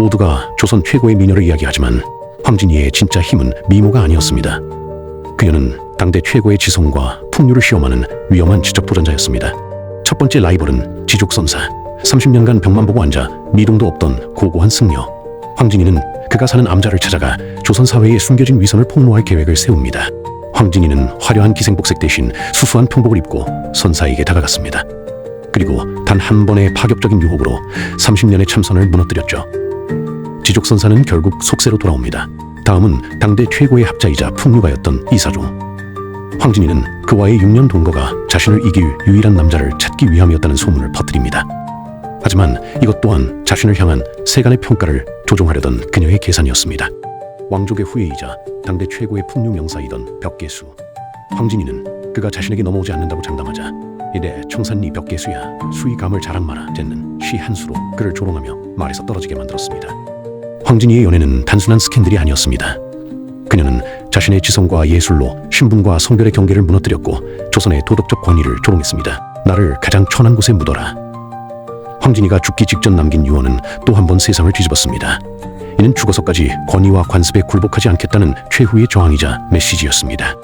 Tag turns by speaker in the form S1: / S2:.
S1: 모두가 조선 최고의 미녀를 이야기하지만 황진이의 진짜 힘은 미모가 아니었습니다. 그녀는 당대 최고의 지성과 풍류를 시험하는 위험한 지적 도전자였습니다. 첫 번째 라이벌은 지족선사. 30년간 벽만 보고 앉아 미동도 없던 고고한 승려. 황진이는 그가 사는 암자를 찾아가 조선 사회에 숨겨진 위선을 폭로할 계획을 세웁니다. 황진이는 화려한 기생복색 대신 수수한 평복을 입고 선사에게 다가갔습니다. 그리고 단 한 번의 파격적인 유혹으로 30년의 참선을 무너뜨렸죠. 지족선사는 결국 속세로 돌아옵니다. 다음은 당대 최고의 합자이자 풍류가였던 이사종. 황진이는 그와의 6년 동거가 자신을 이길 유일한 남자를 찾기 위함이었다는 소문을 퍼뜨립니다. 하지만 이것 또한 자신을 향한 세간의 평가를 조종하려던 그녀의 계산이었습니다. 왕족의 후예이자 당대 최고의 풍류 명사이던 벽계수. 황진이는 그가 자신에게 넘어오지 않는다고 장담하자 이래 청산리 벽계수야 수의 감을 자랑 마라 쨌는 시 한 수로 그를 조롱하며 말에서 떨어지게 만들었습니다. 황진이의 연애는 단순한 스캔들이 아니었습니다. 그녀는 자신의 지성과 예술로 신분과 성별의 경계를 무너뜨렸고 조선의 도덕적 권위를 조롱했습니다. 나를 가장 천한 곳에 묻어라. 황진이가 죽기 직전 남긴 유언은 또 한 번 세상을 뒤집었습니다. 이는 죽어서까지 권위와 관습에 굴복하지 않겠다는 최후의 저항이자 메시지였습니다.